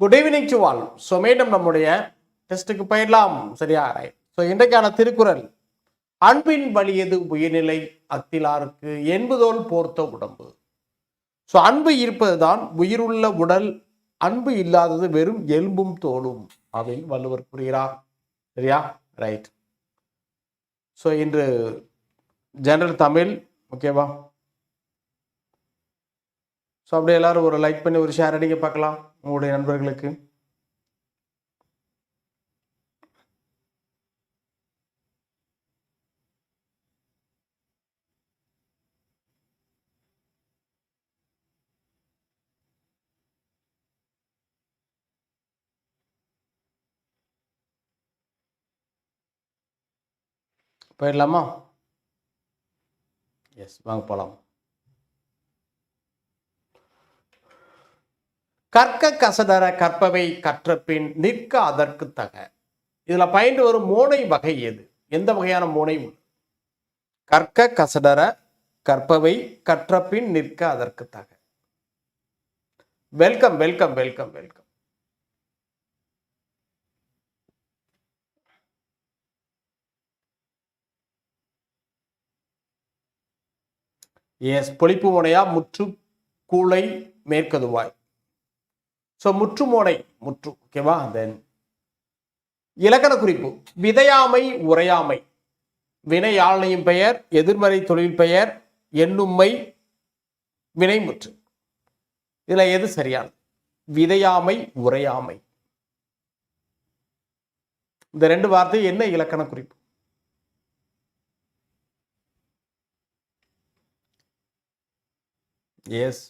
Good evening to all so மீண்டும் நம்முடைய டெஸ்ட்டுக்கு போயிடலாம். சரியா? ரைட் ஸோ இன்றைக்கான திருக்குறள். அன்பின் வலியது உயிர்நிலை அத்திலாருக்கு என்பதோல் போர்த்த உடம்பு. ஸோ அன்பு இருப்பது தான் உயிருள்ள உடல் அன்பு இல்லாதது வெறும் எலும்பும் தோலும். அப்படின்னு வள்ளுவர் கூறுகிறார். சரியா? ரைட் ஸோ இன்று ஜெனரல் தமிழ் ஓகேவா ஸோ அப்படியே எல்லாரும் ஒரு லைக் பண்ணி ஒரு ஷேர் அடிங்க பார்க்கலாம். உங்களுடைய நண்பர்களுக்கு. போயிடலாமா? எஸ் வாங்க போகலாம் கற்க கசதர கற்பவை கற்றபின் நிற்க அதற்கு தக. இதில் பயின்று வரும் மோனை வகை எது? எந்த வகையான மோனை உண்டு? கற்க கசடர கற்பவை கற்றபின் நிற்க அதற்கு தக. Welcome welcome welcome welcome yes பொழிப்பு முனையா முற்று கூளை மேற்கதுவாய். ஸோ முற்றுமோனை முற்று ஓகேவா தென் இலக்கண குறிப்பு. விதையாமை உரையாமை. வினையாளனையும் பெயர் எதிர்மறை தொழில் பெயர் எண்ணும்மை வினைமுற்று இதில் எது சரியானது? விதையாமை உரையாமை. இந்த ரெண்டு வார்த்தை என்ன இலக்கண குறிப்பு? எஸ்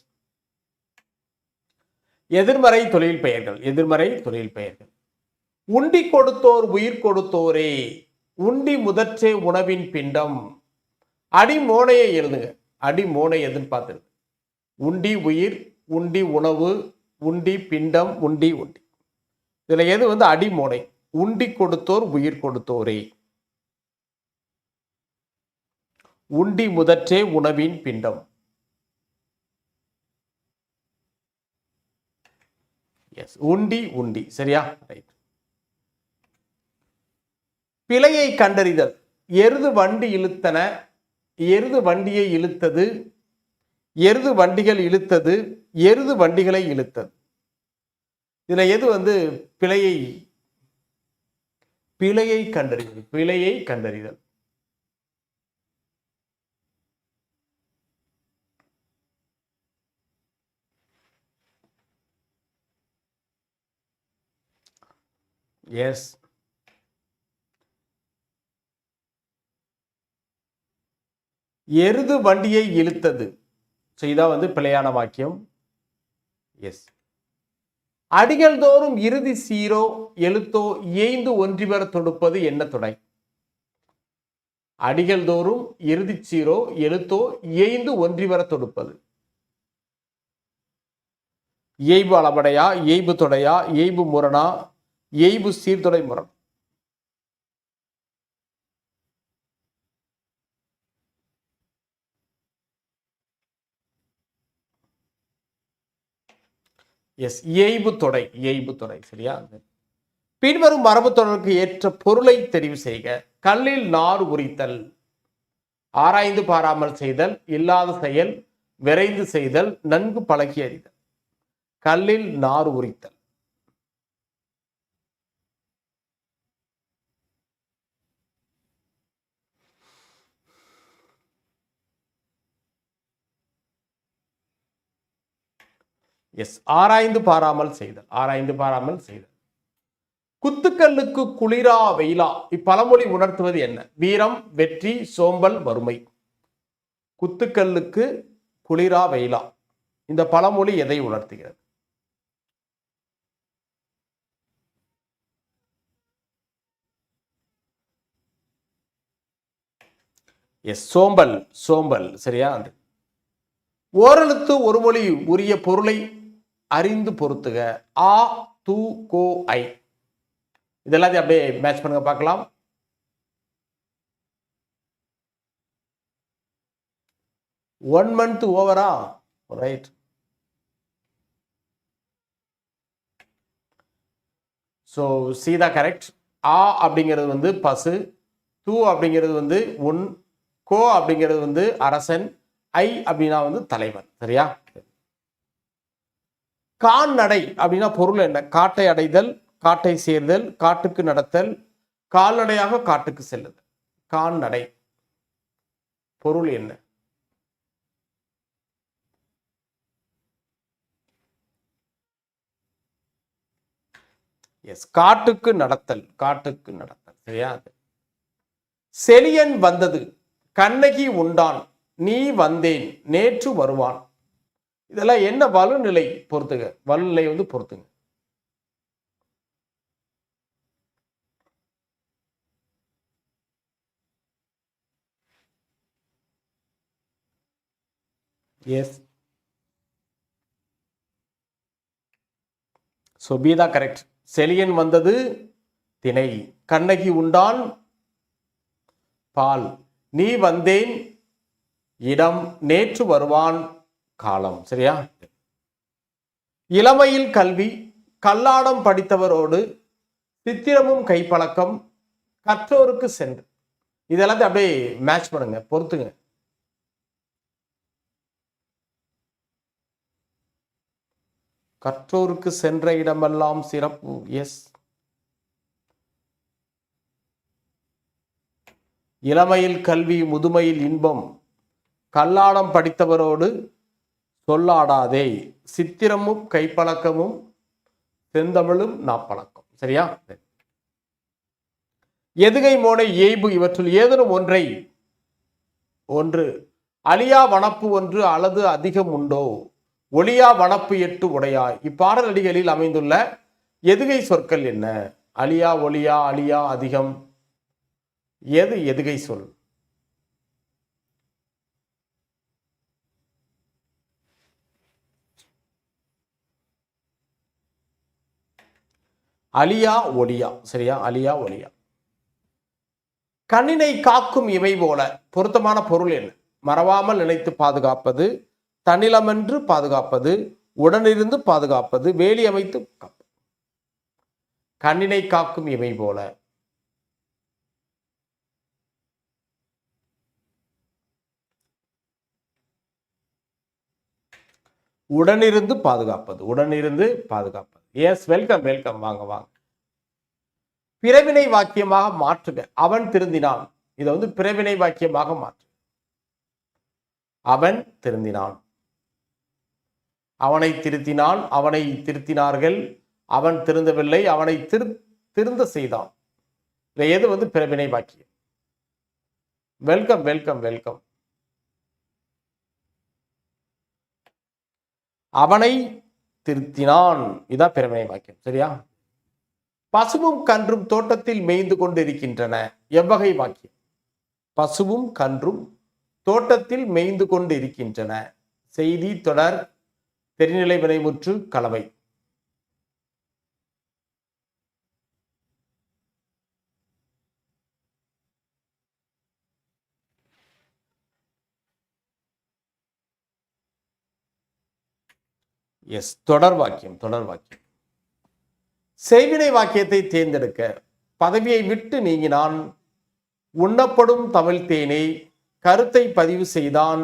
எதிர்மறை தொழில் பெயர்கள் எதிர்மறை தொழில் பெயர்கள். உண்டி கொடுத்தோர் உயிர் கொடுத்தோரே உண்டி முதற்றே உணவின் பிண்டம். அடி மோனையை எழுதுங்க. அடி மோனை எதுன்னு உண்டி உயிர் உண்டி உணவு உண்டி பிண்டம் உண்டி உண்டி. இதில் எது வந்து அடிமோனை உண்டி கொடுத்தோர் உயிர் கொடுத்தோரே. உண்டி முதற்றே உணவின் பிண்டம். எஸ் உண்டி உண்டி. சரியா? ரைட் பிழையை கண்டறிதல். எருது வண்டி இழுத்தன. எருது வண்டியை இழுத்தது. எருது வண்டிகள் இழுத்தது. எருது வண்டிகளை இழுத்தது. இதுல எது வந்து பிழையை பிழையை கண்டறிதல்? பிழையை கண்டறிதல். எஸ் எருது வண்டியை இழுத்தது. ஸோ இதான் வந்து பிழையான வாக்கியம். எஸ் அடிகள் தோறும் இறுதி சீரோ எழுத்தோ ஏய்ந்து ஒன்றிவர தொடுப்பது என்ன துணை அடிகள் தோறும் இறுதி சீரோ எழுத்தோ ஏய்ந்து ஒன்றிவர தொடுப்பது. இயைபு அளவடையா இயைபு தொடையா இயைபு முரணா எய்பு சீர்தொடை முரண். எஸ் இயைபு தொடை இயைபு தொடை சரியா? பின்வரும் மரபு தொடருக்கு ஏற்ற பொருளை தெரிவு செய்க. கல்லில் நார் உரித்தல் ஆராய்ந்து பாராமல் செய்தல் இல்லாத செயல் விரைந்து செய்தல் நன்கு பழகி அறிதல். கல்லில் நார் உரித்தல். எஸ் ஆராய்ந்து பாராமல் செய்தல் ஆராய்ந்து பாராமல் செய்தல். குத்துக்கல்லுக்கு குளிரா வெயிலா இப்பழமொழி உணர்த்துவது என்ன? வீரம் வெற்றி சோம்பல் வறுமை. குத்துக்கல்லுக்கு குளிரா வெயிலா இந்த பழமொழி எதை உணர்த்துகிறது? எஸ் சோம்பல் சோம்பல் சரியா? அது. ஓரெழுத்து ஒரு மொழி உரிய பொருளை அறிந்து பொருத்துக. ஆ து கோ ஐ. இதெல்லாத்தையும் அப்படியே மேட்ச் பண்ணுங்க பார்க்கலாம். ஒன் மந்த் ஓவரா ரைட் ஸோ சீதா கரெக்ட் ஆ அப்படிங்கிறது வந்து பசு தூ அப்படிங்கிறது வந்து உன் கோ அப்படிங்கிறது வந்து அரசன் ஐ அப்படின்னா வந்து தலைவன். சரியா? கான் நடை அப்படின்னா பொருள் என்ன? காட்டை அடைதல் காட்டை சேர்தல் காட்டுக்கு நடத்தல் கால்நடையாக காட்டுக்கு செல்லுதல். கால்நடை. பொருள் என்ன? எஸ் காட்டுக்கு நடத்தல் காட்டுக்கு நடத்தல். சரியா? செலியன் வந்தது. கண்ணகி உண்டான் நீ வந்தேன் நேற்று வருவான். இதெல்லாம் என்ன வலுநிலை பொறுத்துங்க வலுநிலை வந்து பொறுத்துங்க. எஸ் ஸோ பீதா கரெக்ட் செலியன் வந்தது திணை. கண்ணகி உண்டான் பால். நீ வந்தேன் இடம் நேற்று வருவான் காலம் சரியா? இளமையில் கல்வி கல்லாடம் படித்தவரோடு சித்திரமும் கைப்பழக்கம் கற்றோருக்கு சென்று. இதெல்லாம் அப்படியே மேட்ச் பண்ணுங்க பொறுத்துங்க. கற்றோருக்கு சென்ற இடமெல்லாம் சிறப்பு எஸ் இளமையில் கல்வி முதுமையில் இன்பம் கல்லாடம் படித்தவரோடு சொல்லாடாதே. சித்திரமும் கைப்பழக்கமும் செந்தமிழும் நாப்பழக்கம். சரியா? எதுகை மோனை ஏய்பு இவற்றுள் ஏதேனும் ஒன்றை ஒன்று அழியா வனப்பு ஒன்று அல்லது அதிகம் உண்டோ? ஒளியா வனப்பு எட்டு உடையாய் இப்பாடல் அடிகளில் அமைந்துள்ள எதுகை சொற்கள் என்ன? அழியா ஒளியா அழியா அதிகம். எது எதுகை சொல்? அலியா ஒலியா சரியா? அலியா ஒலியா கண்ணினை காக்கும் இவை போல பொருத்தமான பொருள் என்ன? மறவாமல் நினைத்து பாதுகாப்பது தன்னிலமென்று பாதுகாப்பது உடனிருந்து பாதுகாப்பது வேலி அமைத்து கண்ணினை காக்கும் இவை போல. உடனிருந்து பாதுகாப்பது உடனிருந்து பாதுகாப்பது. எஸ் வெல்கம் வெல்கம் வாங்க வாங்க. பிறவினை வாக்கியமாக மாற்றுக. அவன் திருந்தினான். இதை வந்து பிறவினை வாக்கியமாக மாற்று அவன் திருந்தினான். அவனை திருத்தினான் அவனை திருத்தினார்கள். அவன் திருந்தவில்லை அவனை திரு திருந்த செய்தான். இதுல எது வந்து பிறவினை வாக்கியம்? வெல்கம் வெல்கம் வெல்கம் அவனை திருத்தினான். இதான் பெருமை வாக்கியம். சரியா? பசுவும் கன்றும் தோட்டத்தில் மேய்ந்து கொண்டிருக்கின்றன. எவ்வகை வாக்கியம்? பசுவும் கன்றும் தோட்டத்தில் மேய்ந்து கொண்டு இருக்கின்றன செய்தி தொடர் தெரிநிலை வினைமுற்று கலவை. எஸ் தொடர் வாக்கியம் தொடர் வாக்கியம். செய்வினை வாக்கியத்தை தேர்ந்தெடுக்க பதவியை விட்டு நீங்கினான் உண்ணப்படும் தமிழ் தேனை கருத்தை பதிவு செய்தான்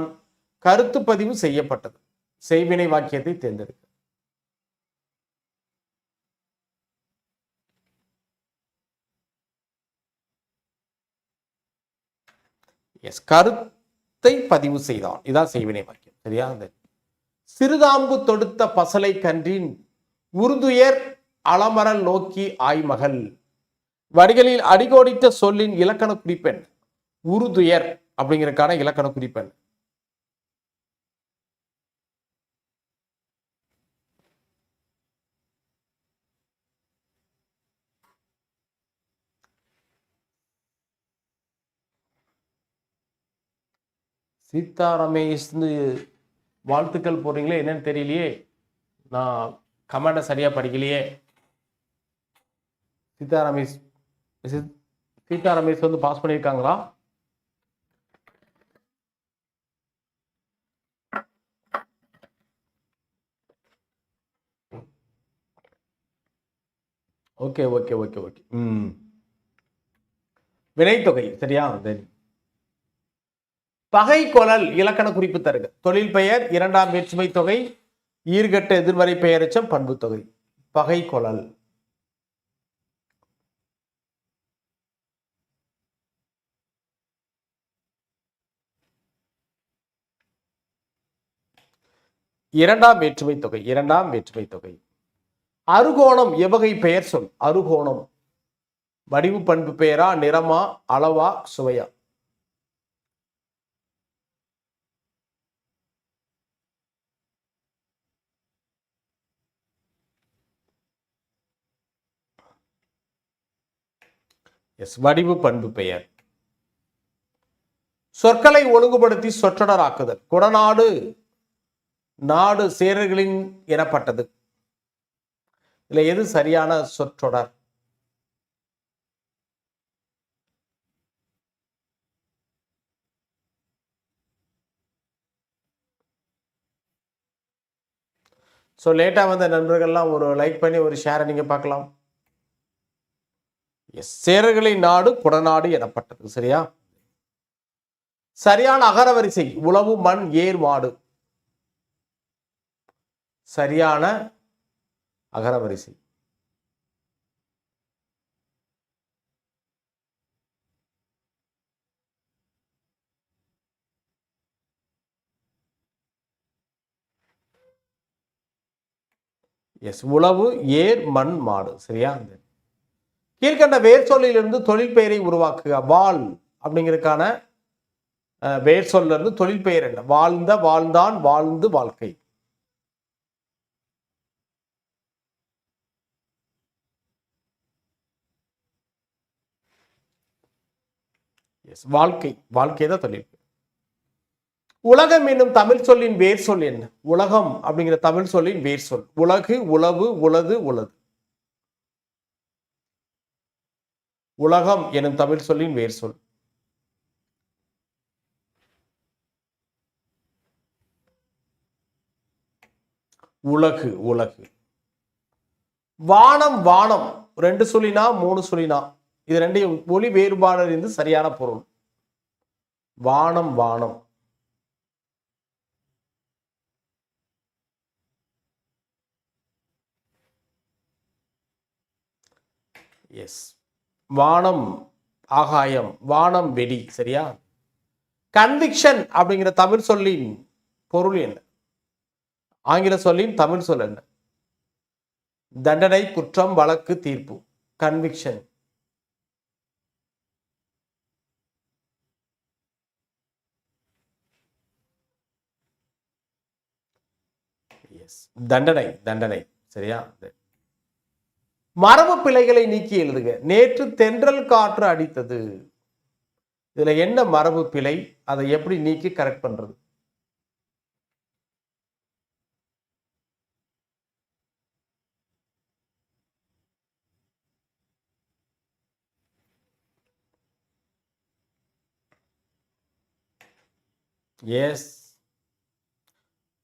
கருத்து பதிவு செய்யப்பட்டது. செய்வினை வாக்கியத்தை தேர்ந்தெடுக்க. எஸ் கருத்தை பதிவு செய்தான். இதான் செய்வினை வாக்கியம். சரியா? அந்த சிறுதாம்பு தொடுத்த பசலை கன்றின் உருதுயர் அலமரல் நோக்கி ஆய்மகள். வரிகளில் அடிகோடிட்ட சொல்லின் இலக்கண குறிப்பெண் உருதுயர் அப்படிங்கறதுக்கான இலக்கண குறிப்பெண் சீதா ரமேஷ் வாழ்த்துக்கள் போடுறீங்களே என்னன்னு தெரியலையே. நான் கமெண்டை சரியாக படிக்கலையே. சீதா ரமேஷ் சீதா ரமேஷ் வந்து பாஸ் பண்ணியிருக்காங்களா? Okay okay okay okay. ம். வினைத்தொகை சரியா? சரி பகை கொலல் இலக்கண குறிப்பு தருக. தொழில் பெயர் இரண்டாம் வேற்றுமை தொகை ஈர்கட்ட எதிர்மறை பெயரச்சம் பண்பு தொகை. பகை கொலல் இரண்டாம் வேற்றுமை தொகை இரண்டாம் வேற்றுமை தொகை. அருகோணம் எவ்வகை பெயர் சொல்? அருகோணம். வடிவு பண்பு பெயரா நிறமா அளவா சுவையா? எஸ் வடிவு பண்பு பெயர். சொற்களை ஒழுங்குபடுத்தி சொற்றொடராக்குதல். குடநாடு நாடு சேரர்களின் எனப்பட்டது. இதுல எது சரியான சொற்றொடர்? ஸோ லேட்டாக வந்த நண்பர்கள்லாம் ஒரு லைக் பண்ணி ஒரு ஷேரை நீங்கள் பார்க்கலாம். சேரர்களின் நாடு குடநாடு எனப்பட்டது. சரியா? சரியான அகரவரிசை உழவு மண் ஏர் மாடு. சரியான அகரவரிசை. எஸ். உழவு ஏர் மண் மாடு. சரியா? கீழ்கண்ட வேர் சொல்லிலிருந்து தொழில் பெயரை உருவாக்குக. வாழ் அப்படிங்கிறதுக்கான அஹ், வேர் தொழில் பெயர் என்ன? வாழ்ந்த வாழ்ந்தான் வாழ்ந்து வாழ்க்கை. எஸ் வாழ்க்கை. வாழ்க்கை தான் தொழில். உலகம் என்னும் தமிழ் சொல்லின் வேர் சொல் என்ன? உலகம் அப்படிங்கிற தமிழ் சொல்லின் வேர் சொல். உலகு உளவு உளது உளது. உலகம் எனும் தமிழ் சொல்லின் வேர் சொல். உலகு உலகு. வானம் வானம். ரெண்டு சொல்லினா மூணு சொல்லினா. இது ரெண்டையும் ஒளி வேறுபாடு இருந்து சரியான பொருள். வானம் வானம். எஸ் வானம் ஆகாயம் வானம் வெடி சரியா? கன்விக்ஷன் அப்படிங்கிற தமிழ் சொல்லின் பொருள் என்ன? ஆங்கில சொல்லின் தமிழ் சொல் என்ன? தண்டனை குற்றம் வழக்கு தீர்ப்பு. கன்விக்ஷன் எஸ் தண்டனை தண்டனை சரியா? மரபு பிழைகளை நீக்கி எழுதுக. நேற்று தென்றல் காற்று அடித்தது. இதுல என்ன மரபு பிழை? அதை எப்படி நீக்கி கரெக்ட் பண்றது? எஸ்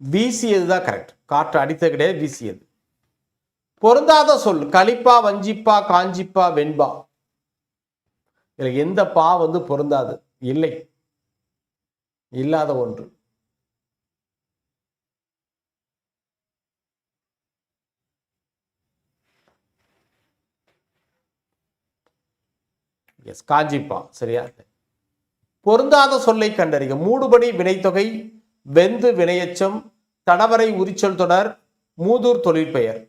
வீசியது தான் கரெக்ட் காற்று அடித்தது கிடையாது வீசியது. பொருந்தாத சொல். கலிப்பா வஞ்சிப்பா காஞ்சிப்பா வெண்பா. இதில் எந்த பா வந்து பொருந்தாது. இல்லை. இல்லாத ஒன்று. எஸ் காஞ்சிப்பா. சரியா? பொருந்தாத சொல்லை கண்டறிக. மூடுபடி வினைத்தொகை வெந்து வினையச்சம் தடவரை உரிச்சொல் தொடர் மூதூர் தொழிற்பெயர்.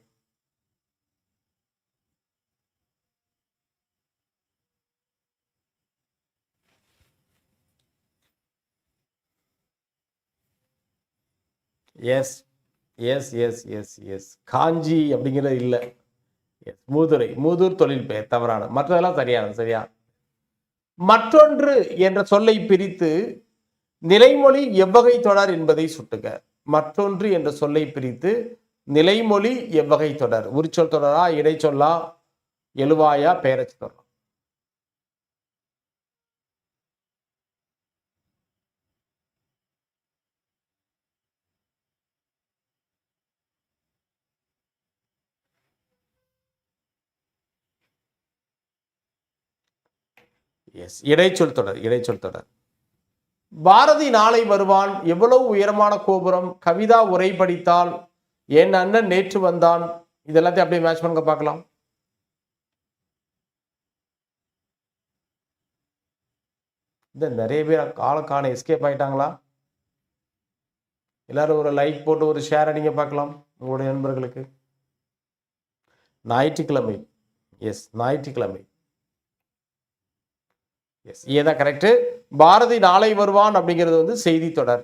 Yes yes yes yes yes காஞ்சி அப்படிங்கிறது இல்லை. எஸ் மூதுரை மூதூர் தொழில் பெயர் தவறான. மற்றதெல்லாம் சரியானது சரியா? மற்றொன்று என்ற சொல்லை பிரித்து நிலைமொழி எவ்வகை தொடர் என்பதை சுட்டுக. மற்றொன்று என்ற சொல்லை பிரித்து நிலைமொழி எவ்வகை தொடர். உரிச்சொல் தொடரா இடைச்சொல்லா எழுவாயா பெயரை தொடரா எஸ் இடைச்சொல் தொடர் இடைச்சொல் தொடர். பாரதி நாளை வருவான் எவ்வளவு உயரமான கோபுரம் கவிதா உரை படித்தால் என் அண்ணன் நேற்று வந்தான். இதெல்லாத்தையும் அப்படியே மேட்ச் பண்ணுங்க பார்க்கலாம். இந்த நிறைய பேர் காலக்கான எஸ்கேப் ஆயிட்டாங்களா? எல்லாரும் ஒரு லைக் போட்டு ஒரு ஷேர் அடிங்க பார்க்கலாம் உங்களுடைய நண்பர்களுக்கு. ஞாயிற்றுக்கிழமை. எஸ் ஞாயிற்றுக்கிழமை. எஸ் ஏதான் கரெக்டு பாரதி நாளை வருவான் அப்படிங்கிறது வந்து செய்தி தொடர்.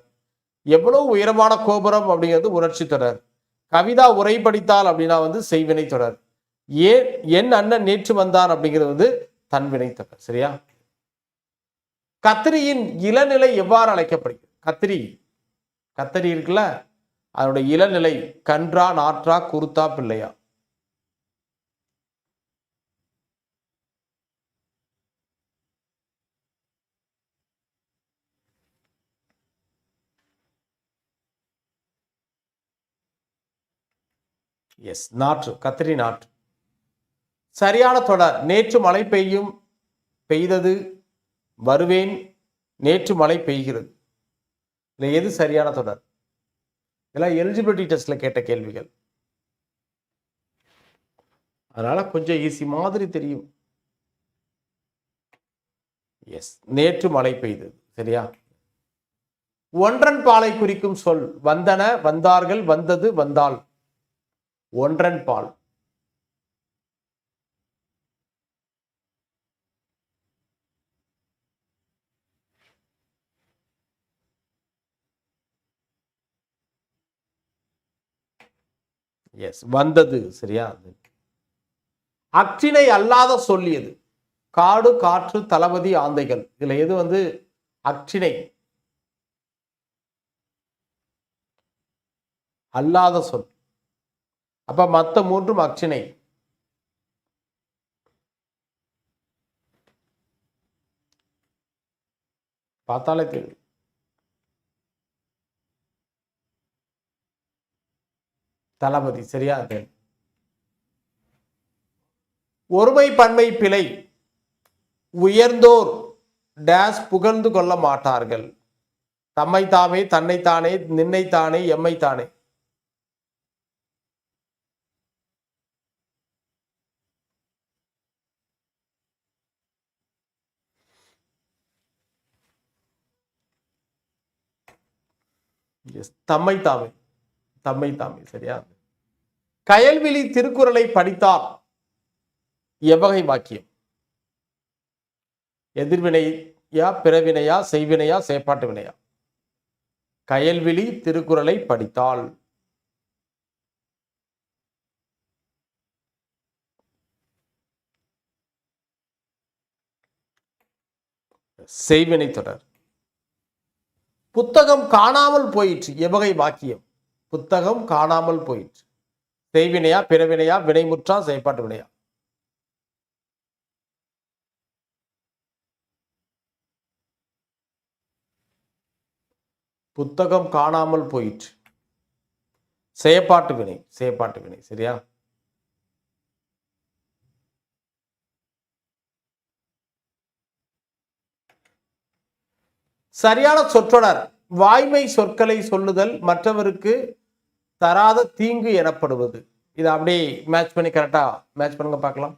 எவ்வளவு உயரமான கோபுரம் அப்படிங்கிறது உணர்ச்சி தொடர். கவிதா உரை படித்தால் அப்படின்னா வந்து செய்வினை தொடர். ஏன் என் அண்ணன் நேற்று வந்தான் அப்படிங்கிறது வந்து தன்வினை தொடர் சரியா? கத்திரியின் இளநிலை எவ்வாறு அழைக்கப்படுகிறது? கத்திரி. கத்திரி இருக்குல்ல? அதனுடைய இளநிலை கன்றா நாற்றா குருத்தா பிள்ளையா? எஸ் நாற்று கத்திரி நாற்று சரியான தொடர். நேற்று மழை பெய்யும் பெய்தது வருவேன் நேற்று மழை பெய்கிறது. இல்லை எது சரியான தொடர்? இதெல்லாம் எலிஜிபிலிட்டி டெஸ்ட்டில் கேட்ட கேள்விகள். அதனால் கொஞ்சம் ஈஸி மாதிரி தெரியும். எஸ் நேற்று மழை பெய்தது. சரியா? ஒன்றன் பாலை குறிக்கும் சொல் வந்தன வந்தார்கள் வந்தது வந்தாள் ஒன்றன் பால். எஸ் வந்தது சரியா? அற்றினை அல்லாத சொல்லியது. காடு காற்று தளபதி ஆந்தைகள். இதுல எது வந்து? அற்றினை அல்லாத சொல். அப்போ மற்ற மூன்றும் அக்ஷனை பார்த்தாலே தெரியும். தளபதி சரியா ஒருமை பன்மை பிழை. உயர்ந்தோர் டேஸ் புகழ்ந்து கொள்ள மாட்டார்கள். தம்மை தாமே தன்னைத்தானே நின்னைத்தானே எம்மைத்தானே. எஸ் தம்மை தாமே. தம்மை தாமே. சரியா? கயல்விழி திருக்குறளை படித்தார் எவ்வகை வாக்கியம்? எதிர்வினையா பிறவினையா செய்வினையா செயற்பாட்டு வினையா? கயல்விழி திருக்குறளை படித்தால். செய்வினை தொடர். புத்தகம் காணாமல் போயிற்று. எவ்வகை வாக்கியம். புத்தகம் காணாமல் போயிற்று. செய்வினையா பிறவினையா வினைமுற்றா செயற்பாட்டு வினையா? புத்தகம் காணாமல் போயிற்று. செயற்பாட்டு வினை செயற்பாட்டு வினை சரியா? சரியான சொற்றொடர். வாய்மை சொற்களை சொல்லுதல் மற்றவருக்கு தராத தீங்கு எனப்படுவது. இதை அப்படியே மேட்ச் பண்ணி கரெக்டாக மேட்ச் பண்ணுங்க பார்க்கலாம்.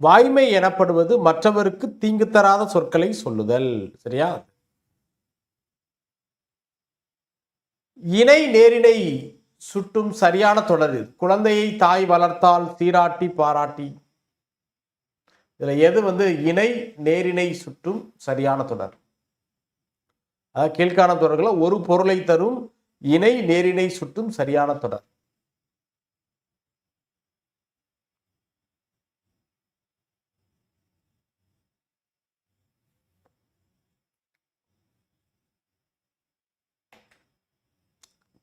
வாய்மை எனப்படுவது மற்றவருக்கு தீங்கு தராத சொற்களை சொல்லுதல். சரியா? இணை நேரினை சுட்டும் சரியான தொடர். குழந்தையை தாய் வளர்த்தால் சீராட்டி பாராட்டி. இதுல எது வந்து இணை நேரினை சுட்டும் சரியான தொடர்? அதாவது கீழ்காண தொடர்களை ஒரு பொருளை தரும் இணை நேரினை சுட்டும் சரியான தொடர்.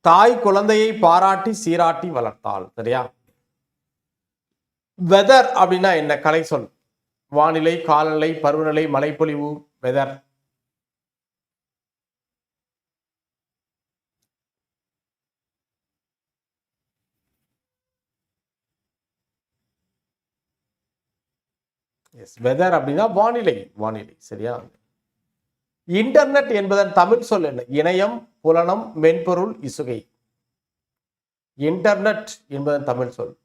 தாய் குழந்தையை பாராட்டி சீராட்டி வளர்த்தாள் சரியா? வெதர் அப்படின்னா என்ன? கலை சொல். வானிலை காலநிலை பருவநிலை மழைப்பொழிவு வெதர் எஸ் வெதர் அப்படின்னா வானிலை. வானிலை சரியா? இன்டர்நெட் என்பதன் தமிழ் சொல் என்ன? இணையம் புலனம் மென்பொருள் இசுகை. இன்டர்நெட் என்பதன் தமிழ் சொல்.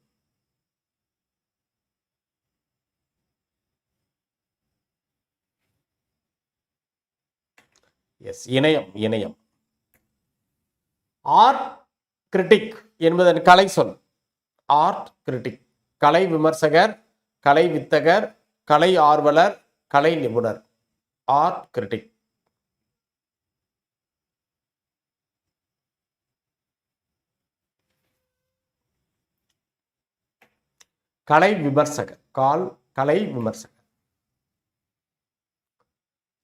எஸ் இணையம் இணையம். ஆர்ட் கிரிட்டிக் என்பதன் கலை சொல். ஆர்ட் கிரிட்டிக் கலை விமர்சகர் கலை வித்தகர் கலை ஆர்வலர் கலை நிபுணர். ஆர்ட் கிரிட்டிக் கலை விமர்சகர் கால் கலை விமர்சகர்.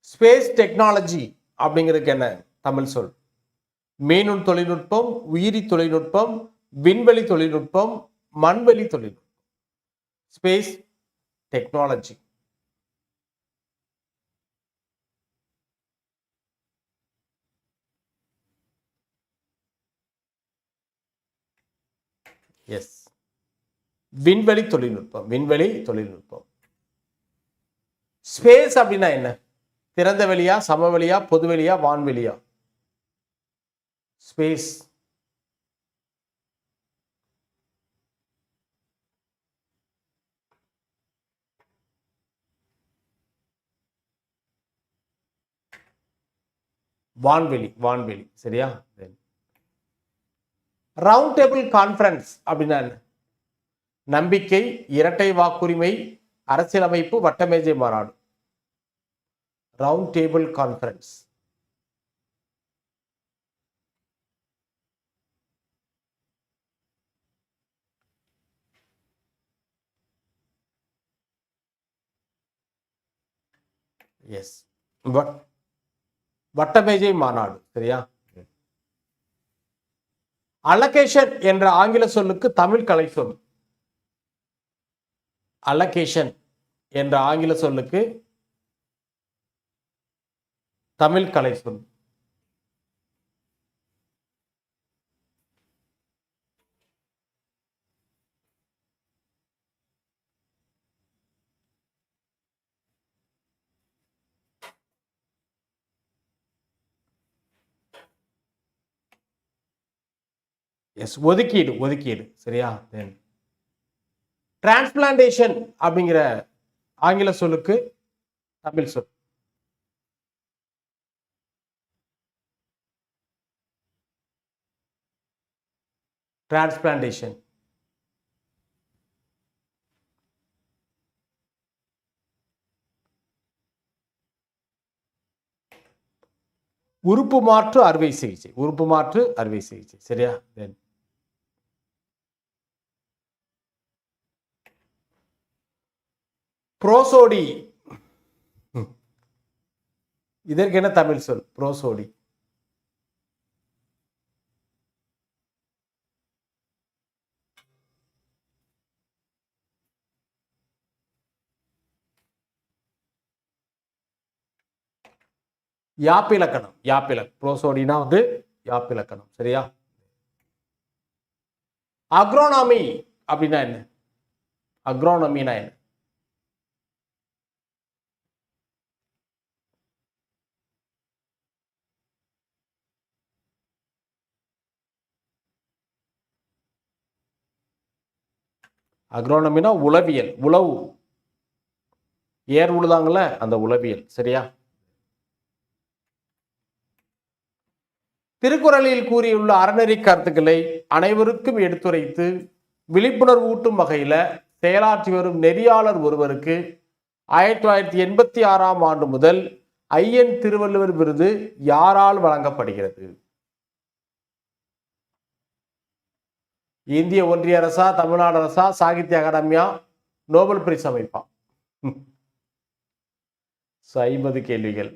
ஸ்பேஸ் டெக்னாலஜி அப்படிங்கிறதுக்கு என்ன? தமிழ் சொல். மீனுண் தொழில்நுட்பம் உயிரி தொழில்நுட்பம் விண்வெளி தொழில்நுட்பம் மண்வெளி தொழில்நுட்பம். ஸ்பேஸ் டெக்னாலஜி எஸ் விண்வெளி தொழில்நுட்பம் விண்வெளி தொழில்நுட்பம். ஸ்பேஸ் அப்படின்னா என்ன? திறந்த வெளியா சமவெளியா பொதுவெளியா வான்வெளியா ஸ்பேஸ் வான்வெளி வான்வெளி சரியா? ரவுண்ட் டேபிள் கான்ஃபரன்ஸ் அப்படின்னா என்ன? நம்பிக்கை இரட்டை வாக்குரிமை அரசியலமைப்பு வட்டமேஜை மாநாடு. ரவுண்ட் டேபிள் கான்ஃபரன்ஸ் எஸ் வட்டமேஜை மாநாடு சரியா? அலகேஷன் என்ற ஆங்கில சொல்லுக்கு தமிழ் கலை சொல். அலகேஷன் என்ற ஆங்கில சொல்லுக்கு தமிழ் கலை சொல். எஸ் ஒதுக்கீடு ஒதுக்கீடு. சரியா? தென் டிரான்ஸ்பிளான்டேஷன் அப்படிங்கிற ஆங்கில சொல்லுக்கு தமிழ் சொல். டிரான்ஸ்பிளான்டேஷன் உறுப்பு மாற்று அறுவை சிகிச்சை. உறுப்பு மாற்று அறுவை சிகிச்சை. சரியா? தென் புரோசோடி. இதற்கு என்ன தமிழ் சொல்? புரோசோடி. யாப்பிலக்கணம் யாப்பிலக் புரோசோடினா வந்து யாப்பிலக்கணம் சரியா? அக்ரோனாமி அப்படின்னா என்ன? அக்ரோனமினா என்ன? அக்ரோனமினா உளவியல் உளவு. ஏர் உழுதாங்கல்ல அந்த உளவியல். சரியா? திருக்குறளில் கூறியுள்ள அறநெறி கருத்துக்களை அனைவருக்கும் எடுத்துரைத்து விழிப்புணர்வு ஊட்டும் வகையில செயலாற்றி வரும் நெறியாளர் ஒருவருக்கு ஆயிரத்தி தொள்ளாயிரத்தி எண்பத்தி ஆறாம் ஆண்டு முதல் ஐயன் திருவள்ளுவர் விருது யாரால் வழங்கப்படுகிறது? இந்திய ஒன்றிய அரசா தமிழ்நாடு அரசா சாகித்ய அகாடமியா நோபல் பிரைஸ் அமைப்பா? ஐம்பது கேள்விகள்.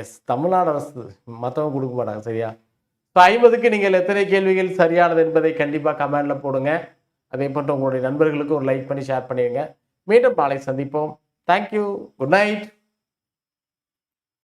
எஸ் தமிழ்நாடு அரசு மற்றவங்க கொடுக்க மாட்டாங்க சரியா? ஸோ ஐம்பதுக்கு நீங்கள் எத்தனை கேள்விகள் சரியானது என்பதை கண்டிப்பாக கமெண்டில் போடுங்க. அதே போன்று உங்களுடைய நண்பர்களுக்கு ஒரு லைக் பண்ணி ஷேர் பண்ணிடுங்க. மீண்டும் நாளை சந்திப்போம். Thank you good night